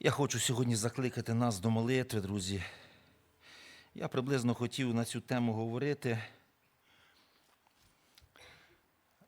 Я хочу сьогодні закликати нас до молитви, друзі. Я приблизно хотів на цю тему говорити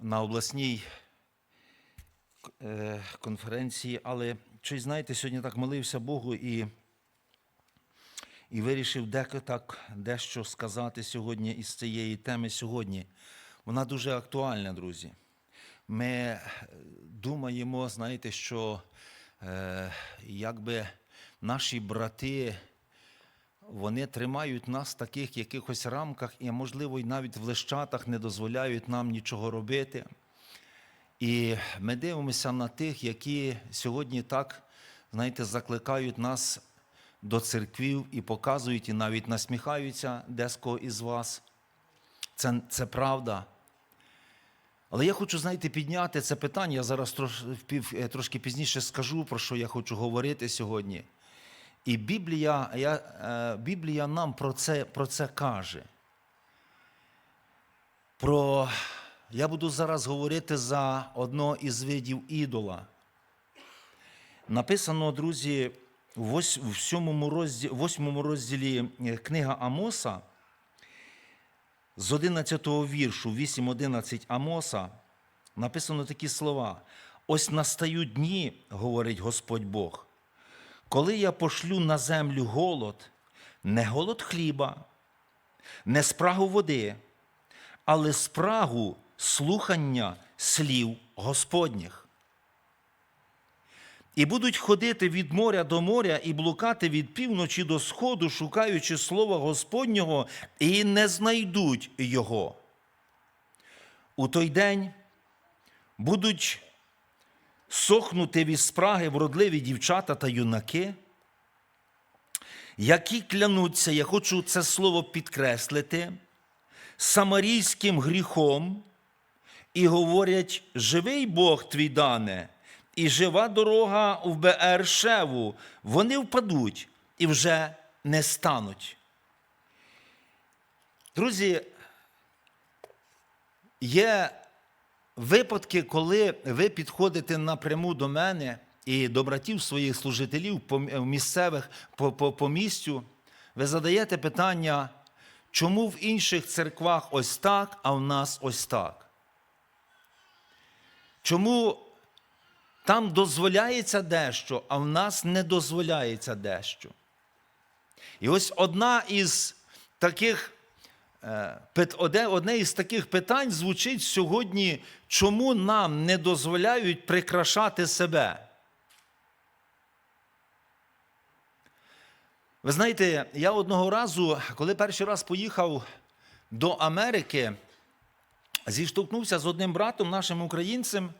на обласній е, конференції, але щось, знаєте, сьогодні так молився Богу і, і вирішив деко так дещо сказати сьогодні із цієї теми сьогодні. Вона дуже актуальна, друзі. Ми е, думаємо, знаєте, що якби наші брати, вони тримають нас в таких якихось рамках, і, можливо, навіть в лищатах не дозволяють нам нічого робити. І ми дивимося на тих, які сьогодні так, знаєте, закликають нас до церквів і показують, і навіть насміхаються деского із вас. Це, це правда. Але я хочу, знаєте, підняти це питання. Я зараз е, трошки пізніше скажу, про що я хочу говорити сьогодні. І Біблія, я, е, Біблія нам про це, про це каже. Про, я буду зараз говорити за одного із видів ідола. Написано, друзі, в вось- в сьомому розділі, восьмому розділі е, книга Амоса, з 11 віршу, 8.11 Амоса, написано такі слова. Ось настають дні, говорить Господь Бог, коли я пошлю на землю голод, не голод хліба, не спрагу води, але спрагу слухання слів Господніх. І будуть ходити від моря до моря і блукати від півночі до сходу, шукаючи слова Господнього, і не знайдуть його. У той день будуть сохнути від спраги вродливі дівчата та юнаки, які клянуться, я хочу це слово підкреслити, самарійським гріхом і говорять: живий Бог твій дане, і жива дорога в Беершеву, вони впадуть і вже не стануть. Друзі, є випадки, коли ви підходите напряму до мене і до братів своїх служителів місцевих по, по, по місцю, ви задаєте питання, чому в інших церквах ось так, а в нас ось так? Чому там дозволяється дещо, а в нас не дозволяється дещо? І ось одна із таких Е, Одне, із таких питань звучить сьогодні, чому нам не дозволяють прикрашати себе? Ви знаєте, я одного разу, коли перший раз поїхав до Америки, зіштовхнувся з одним братом, нашим українцем,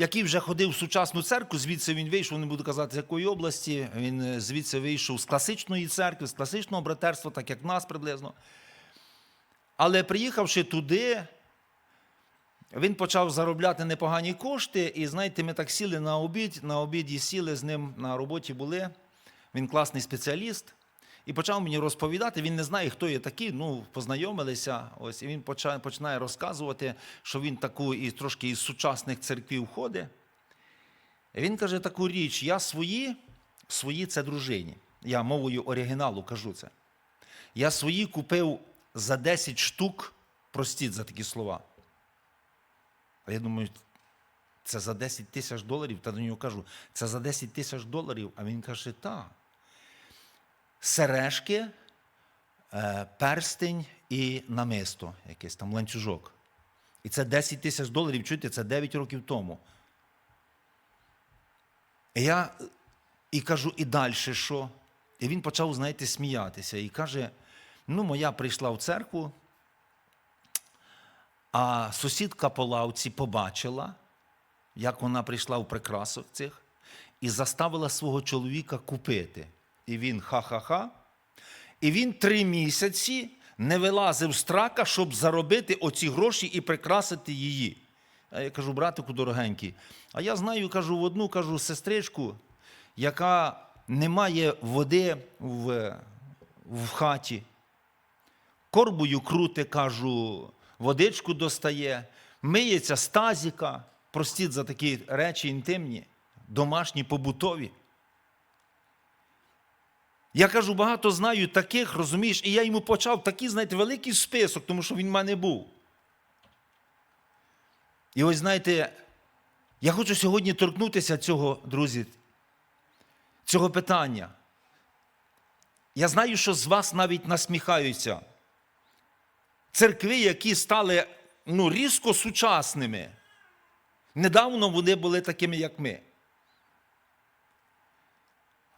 який вже ходив в сучасну церкву, звідси він вийшов, не буду казати, з якої області. Він е, звідси вийшов з класичної церкви, з класичного братерства, так як нас приблизно. Але приїхавши туди, він почав заробляти непогані кошти. І знаєте, ми так сіли на обід, на обіді сіли з ним на роботі були. Він класний спеціаліст. І почав мені розповідати, він не знає, хто я такий, ну, познайомилися. Ось, і він починає розказувати, що він таку і трошки із сучасних церквів ходить. Він каже таку річ: я свої, свої це дружині. Я мовою оригіналу кажу це. Я свої купив за 10 штук, простіть за такі слова. А я думаю, це за 10 тисяч доларів, та до нього кажу, це за 10 тисяч доларів. А він каже, так. Сережки, е, перстень і намисто, якийсь там ланцюжок. І це 10 тисяч доларів, чуєте, це 9 років тому. І я і кажу, і далі що? І він почав, знаєте, сміятися. І каже: ну, моя прийшла в церкву, а сусідка по лавці побачила, як вона прийшла в прикрасах цих, і заставила свого чоловіка купити. І він ха-ха-ха. І він три місяці не вилазив з трака, щоб заробити оці гроші і прикрасити її. А я кажу, братику дорогенький, а я знаю, кажу, в одну кажу, сестричку, яка не має води в, в хаті. Корбою крути, кажу, водичку достає, миється з тазіка, простіть за такі речі інтимні. домашні, побутові. Я кажу, багато знаю таких, розумієш, і я йому почав такий, знаєте, великий список, тому що він в мене був. І ось знаєте, я хочу сьогодні торкнутися цього, друзі, цього питання. Я знаю, що з вас навіть насміхаються. Церкви, які стали ну, різко сучасними. Недавно вони були такими, як ми.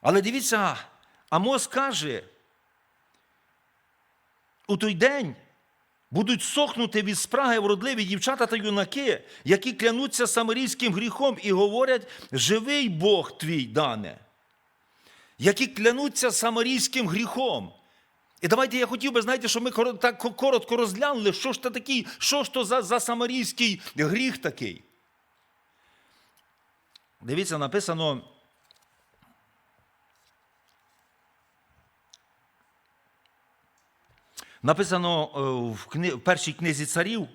Але дивіться, Амос каже, у той день будуть сохнути від спраги вродливі дівчата та юнаки, які клянуться самарійським гріхом і говорять: живий Бог твій дане, які клянуться самарійським гріхом. І давайте я хотів би, знаєте, щоб ми так коротко розглянули, що ж то такий, що ж то за, за самарійський гріх такий. Дивіться, написано. Написано е, в, кни... в першій книзі царів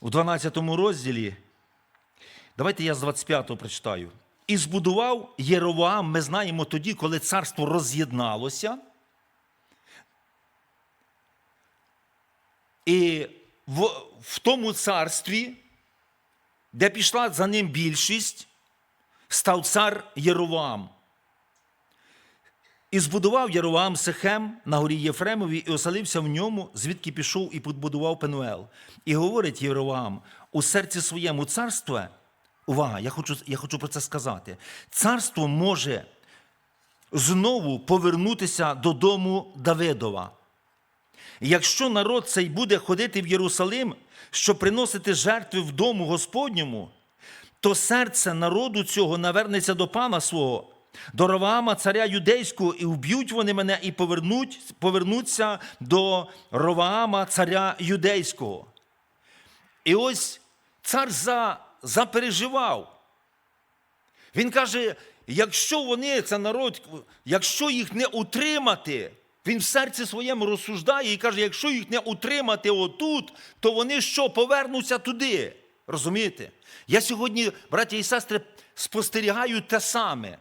у 12 розділі. Давайте я з 25-го прочитаю. І збудував Єровоам, ми знаємо тоді, коли царство роз'єдналося. І в, в тому царстві, де пішла за ним більшість, став цар Єровоам. І збудував Єровоам Сехем на горі Єфремові і оселився в ньому, звідки пішов і побудував Пенуел. І говорить Єровоам, у серці своєму царство, увага, я хочу, я хочу про це сказати. Царство може знову повернутися додому Давидова. Якщо народ цей буде ходити в Єрусалим, щоб приносити жертви в дому Господньому, то серце народу цього навернеться до пана свого, до Роваама, царя юдейського, і вб'ють вони мене і повернуть, повернуться до Роваама, царя юдейського. І ось цар за, запереживав. Він каже: якщо вони, це народ, якщо їх не утримати, він в серці своєму розсуждає і каже, якщо їх не утримати отут, то вони що, повернуться туди. Розумієте? Я сьогодні, браті і сестри, спостерігаю те саме.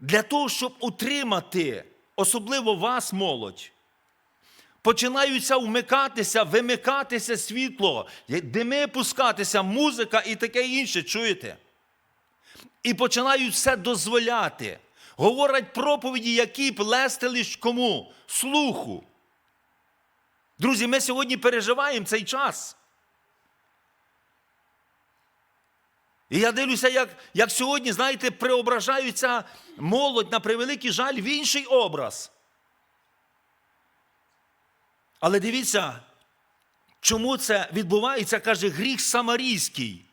Для того, щоб утримати, особливо вас, молодь, починаються вмикатися, вимикатися світло, дими пускатися, музика і таке інше, чуєте? І починають все дозволяти. Говорять проповіді, які плести лиш кому? Слуху. Друзі, ми сьогодні переживаємо цей час. І я дивлюся, як, як сьогодні, знаєте, преображаються молодь на превеликий жаль в інший образ. Але дивіться, чому це відбувається, каже гріх Самарійський.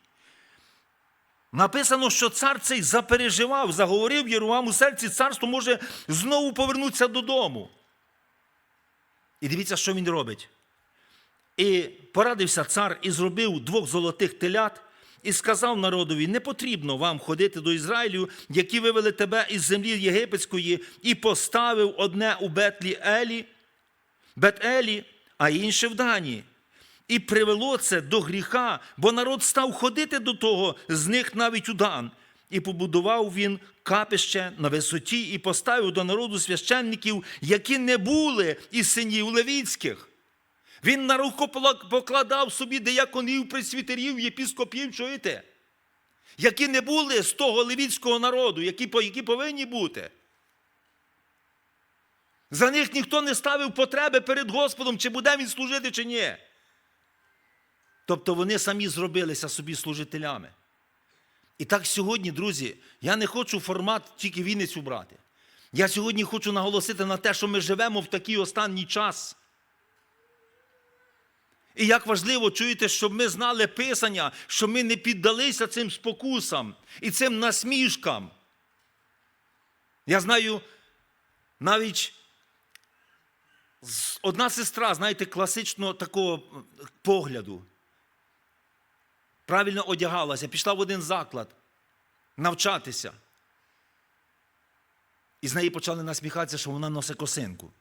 Написано, що цар цей запереживав, заговорив Єрувам у серці, царство може знову повернутися додому. І дивіться, що він робить. І порадився цар і зробив двох золотих телят, і сказав народові: не потрібно вам ходити до Ізраїлю, які вивели тебе із землі єгипетської, і поставив одне у Бетлі Елі, Бет-Елі, а інше в Дані. І привело це до гріха, бо народ став ходити до того, з них навіть у Дан. І побудував він капище на висоті, і поставив до народу священників, які не були із синів левіцьких. Він на руку покладав собі деяконів, присвітерів, єпіскопів, чуєте? Які не були з того левіцького народу, які, які повинні бути. За них ніхто не ставив потреби перед Господом, чи буде він служити, чи ні. Тобто вони самі зробилися собі служителями. І так сьогодні, друзі, я не хочу формат тільки Вінницю брати. Я сьогодні хочу наголосити на те, що ми живемо в такий останній час. І як важливо, чуєте, щоб ми знали Писання, щоб ми не піддалися цим спокусам і цим насмішкам. Я знаю навіть одна сестра, знаєте, класичного такого погляду. Правильно одягалася, пішла в один заклад навчатися. І з неї почали насміхатися, що вона носить косинку.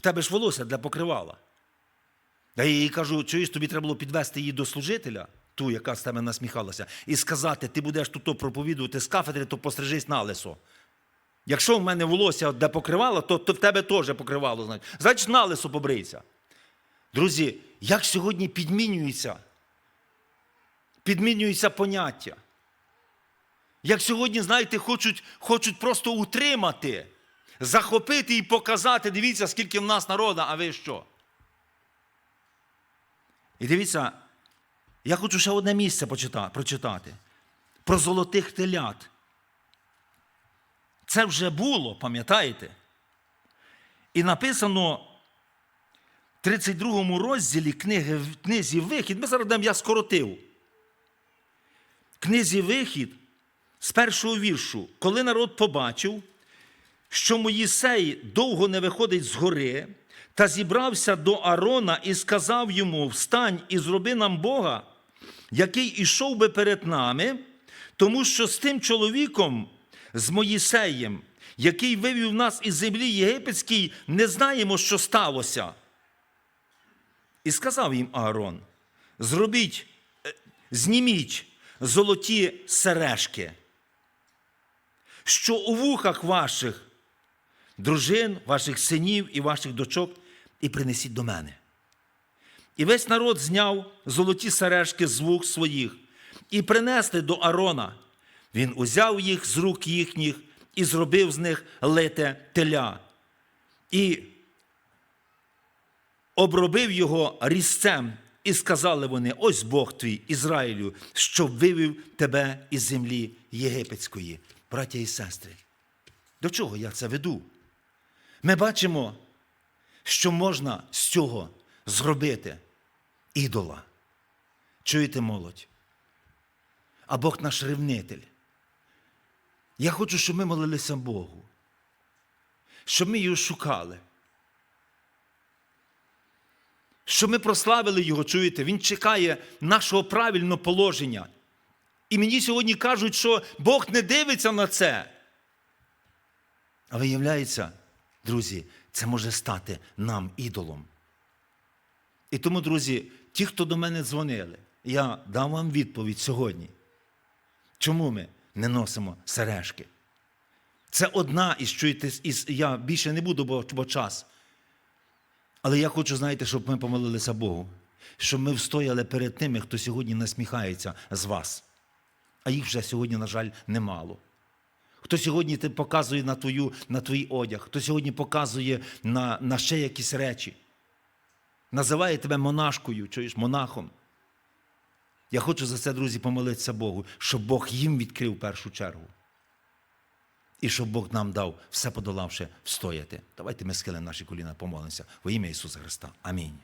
В тебе ж волосся для покривала. Я їй кажу, чуєш, тобі треба було підвести її до служителя, ту, яка з тебе насміхалася, і сказати, ти будеш тут проповідувати з кафедри, то пострижись на лисо. Якщо в мене волосся де покривало, то, то в тебе теж покривало. Значить, значить на лисо побрийся. Друзі, як сьогодні підмінюється, підмінюється поняття. Як сьогодні, знаєте, хочуть, хочуть просто утримати, захопити і показати, дивіться, скільки в нас народу, а ви що? І дивіться, я хочу ще одне місце прочитати. Про золотих телят. Це вже було, пам'ятаєте? І написано в 32 розділі книги, книзі Вихід. Ми зараз я скоротив. Книзі Вихід з першого віршу, коли народ побачив, що Моїсей довго не виходить з гори, та зібрався до Арона і сказав йому: Встань і зроби нам Бога, який ішов би перед нами, тому що з тим чоловіком, з Моїсеєм, який вивів нас із землі єгипетській, не знаємо, що сталося. І сказав їм Аарон: зробіть, е, зніміть золоті сережки, що у вухах ваших дружин, ваших синів і ваших дочок, і принесіть до мене. І весь народ зняв золоті сережки з вух своїх і принесли до Арона. Він узяв їх з рук їхніх і зробив з них лите теля. І обробив його різцем, і сказали вони: ось Бог твій, Ізраїлю, що вивів тебе із землі єгипетської. Браття і сестри, до чого я це веду? Ми бачимо, що можна з цього зробити ідола. Чуєте молодь? А Бог наш ревнитель. Я хочу, щоб ми молилися Богу, щоб ми його шукали. Щоб ми прославили Його, чуєте, Він чекає нашого правильного положення. І мені сьогодні кажуть, що Бог не дивиться на це. А виявляється, друзі, це може стати нам ідолом. І тому, друзі, ті, хто до мене дзвонили, я дам вам відповідь сьогодні. Чому ми не носимо сережки? Це одна із чуєте, із, я більше не буду, бо, бо час. Але я хочу, знаєте, щоб ми помолилися Богу, щоб ми встояли перед тими, хто сьогодні насміхається з вас. А їх вже сьогодні, на жаль, немало. Хто сьогодні ти показує на, твою, на твій одяг, хто сьогодні показує на, на ще якісь речі. Називає тебе монашкою, чуєш, монахом. Я хочу за це, друзі, помолитися Богу, щоб Бог їм відкрив першу чергу. І щоб Бог нам дав, все подолавши, встояти. Давайте ми схилимо наші коліна, помолимося во ім'я Ісуса Христа. Амінь.